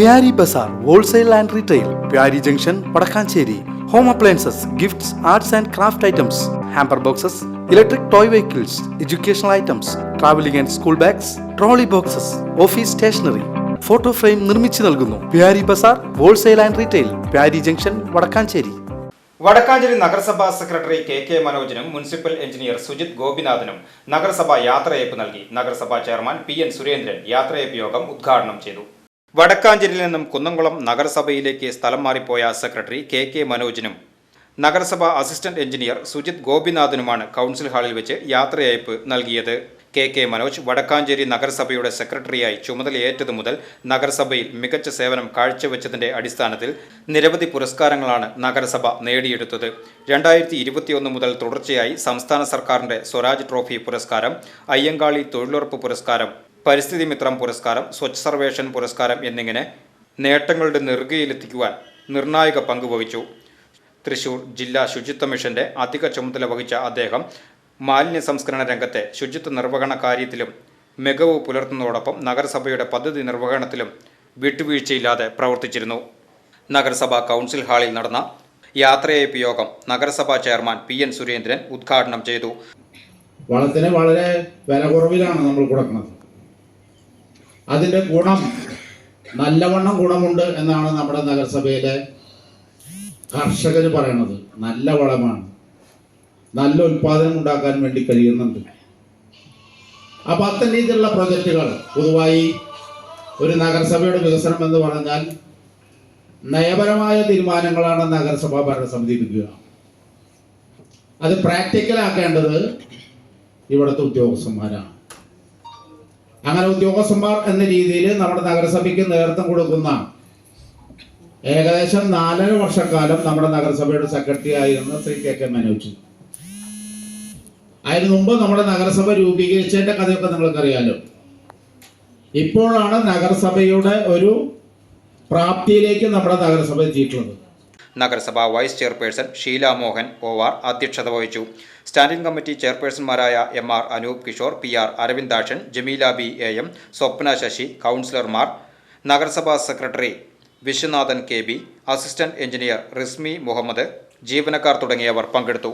Pyari Bazaar wholesale and retail Pyari junction Vadakkanchery. Home appliances gifts arts and craft items hamper boxes electric toy vehicles educational items travelling and school bags trolley boxes office stationery photo frame നിർമ്മിച്ചു നൽകുന്നു. Pyari Bazaar wholesale and retail Pyari junction Vadakkanchery. Vadakkanchery നഗരസഭാ secretary K K മനോജിനും municipal engineer Sujith ഗോപിനാഥനും നഗരസഭ യാത്രയയപ്പ് നൽകി. നഗരസഭാ chairman P N Surendran യാത്രയയപ്പ് യോഗം ഉദ്ഘാടനം ചെയ്തു. വടക്കാഞ്ചേരിയിൽ നിന്നും കുന്നംകുളം നഗരസഭയിലേക്ക് സ്ഥലം മാറിപ്പോയ സെക്രട്ടറി കെ കെ മനോജിനും നഗരസഭ അസിസ്റ്റന്റ് എഞ്ചിനീയർ സുജിത് ഗോപിനാഥനുമാണ് കൗൺസിൽ ഹാളിൽ വെച്ച് യാത്രയയപ്പ് നൽകിയത്. കെ കെ മനോജ് വടക്കാഞ്ചേരി നഗരസഭയുടെ സെക്രട്ടറിയായി ചുമതലയേറ്റതു മുതൽ നഗരസഭയിൽ മികച്ച സേവനം കാഴ്ചവെച്ചതിന്റെ അടിസ്ഥാനത്തിൽ നിരവധി പുരസ്കാരങ്ങളാണ് നഗരസഭ നേടിയെടുത്തത്. രണ്ടായിരത്തി ഇരുപത്തിയൊന്ന് മുതൽ തുടർച്ചയായി സംസ്ഥാന സർക്കാരിന്റെ സ്വരാജ് ട്രോഫി പുരസ്കാരം അയ്യങ്കാളി തൊഴിലുറപ്പ് പുരസ്കാരം പരിസ്ഥിതി മിത്രം പുരസ്കാരം സ്വച്ഛ് സർവേഷൻ പുരസ്കാരം എന്നിങ്ങനെ നേട്ടങ്ങളുടെ നെറുകയിലെത്തിക്കുവാൻ നിർണായക പങ്ക് വഹിച്ചു. തൃശൂർ ജില്ലാ ശുചിത്വ മിഷന്റെ അധിക ചുമതല വഹിച്ച അദ്ദേഹം മാലിന്യ സംസ്കരണ രംഗത്തെ ശുചിത്വ നിർവഹണ കാര്യത്തിലും മികവ് പുലർത്തുന്നതോടൊപ്പം നഗരസഭയുടെ പദ്ധതി നിർവഹണത്തിലും വിട്ടുവീഴ്ചയില്ലാതെ പ്രവർത്തിച്ചിരുന്നു. നഗരസഭാ കൗൺസിൽ ഹാളിൽ നടന്ന യാത്രയയപ്പ് യോഗം നഗരസഭാ ചെയർമാൻ പി എൻ സുരേന്ദ്രൻ ഉദ്ഘാടനം ചെയ്തു. വളത്തിന് വളരെ വില കുറവിലാണ് നമ്മൾ കൊടുക്കുന്നത്. അതിന്റെ ഗുണം നല്ലവണ്ണം ഗുണമുണ്ട് എന്നാണ് നമ്മുടെ നഗരസഭയിലെ കർഷകർ പറയണത്. നല്ല വളമാണ്. നല്ല ഉൽപാദനം ഉണ്ടാക്കാൻ വേണ്ടി കഴിയുന്നുണ്ട്. അപ്പം അത്തരം രീതിയിലുള്ള പ്രൊജക്റ്റുകൾ പൊതുവായി ഒരു നഗരസഭയുടെ വികസനം എന്ന് പറഞ്ഞാൽ നയപരമായ തീരുമാനങ്ങളാണ് നഗരസഭ ഭരണസമിതി എടുക്കുക അത് പ്രാക്ടിക്കലാക്കേണ്ടത് ഇവിടുത്തെ ഉദ്യോഗസ്ഥന്മാരാണ്. അങ്ങനെ ഉദ്യോഗസ്ഥന്മാർ എന്ന രീതിയിൽ നമ്മുടെ നഗരസഭയ്ക്ക് നേതൃത്വം കൊടുക്കുന്ന ഏകദേശം നാലര വർഷക്കാലം നമ്മുടെ നഗരസഭയുടെ സെക്രട്ടറി ആയിരുന്ന ശ്രീ കെ കെ മനോജ്. അതിനു മുമ്പ് നമ്മുടെ നഗരസഭ രൂപീകരിച്ചതിന്റെ കഥയൊക്കെ നിങ്ങൾക്കറിയാലോ. ഇപ്പോഴാണ് നഗരസഭയുടെ ഒരു പ്രാപ്തിയിലേക്ക് നമ്മുടെ നഗരസഭ എത്തിയിട്ടുള്ളത്. നഗരസഭാ vice chairperson Sheela Mohan R അധ്യക്ഷത വഹിച്ചു. Standing committee ചെയർപേഴ്സൺമാരായ M R Anoop Kishore P R Aravindakshan Jameela B A M Swapna Sasi കൗൺസിലർമാർ നഗരസഭാ secretary Viswanathan K B assistant engineer Rismi Muhammad ജീവനക്കാർ തുടങ്ങിയവർ പങ്കെടുത്തു.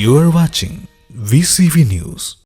You are watching VCV News.